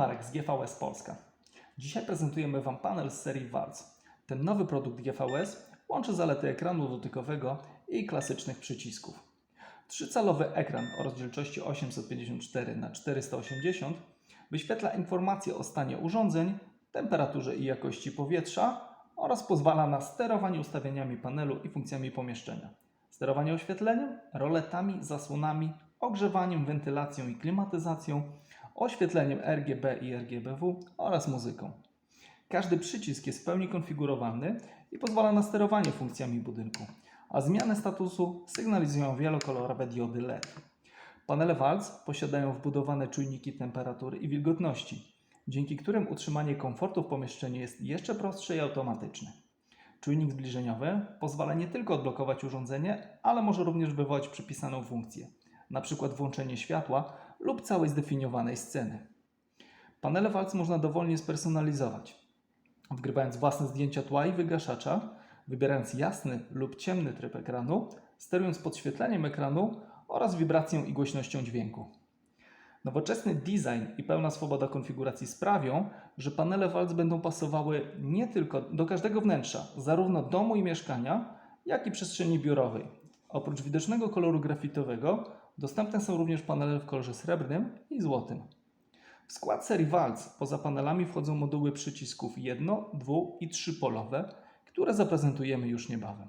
Marek z GVS Polska. Dzisiaj prezentujemy Wam panel z serii Waltz. Ten nowy produkt GVS łączy zalety ekranu dotykowego i klasycznych przycisków. Trzycalowy ekran o rozdzielczości 854 x 480 wyświetla informacje o stanie urządzeń, temperaturze i jakości powietrza oraz pozwala na sterowanie ustawieniami panelu i funkcjami pomieszczenia. Sterowanie oświetleniem, roletami, zasłonami, ogrzewaniem, wentylacją i klimatyzacją, oświetleniem RGB i RGBW oraz muzyką. Każdy przycisk jest w pełni konfigurowalny i pozwala na sterowanie funkcjami budynku, a zmianę statusu sygnalizują wielokolorowe diody LED. Panele Waltz posiadają wbudowane czujniki temperatury i wilgotności, dzięki którym utrzymanie komfortu w pomieszczeniu jest jeszcze prostsze i automatyczne. Czujnik zbliżeniowy pozwala nie tylko odblokować urządzenie, ale może również wywołać przypisaną funkcję, np. włączenie światła lub całej zdefiniowanej sceny. Panele Waltz można dowolnie spersonalizować, wgrywając własne zdjęcia tła i wygaszacza, wybierając jasny lub ciemny tryb ekranu, sterując podświetleniem ekranu oraz wibracją i głośnością dźwięku. Nowoczesny design i pełna swoboda konfiguracji sprawią, że panele Waltz będą pasowały nie tylko do każdego wnętrza, zarówno domu i mieszkania, jak i przestrzeni biurowej. Oprócz widocznego koloru grafitowego, dostępne są również panele w kolorze srebrnym i złotym. W skład serii Waltz poza panelami wchodzą moduły przycisków jedno-, dwu- i trzypolowe, które zaprezentujemy już niebawem.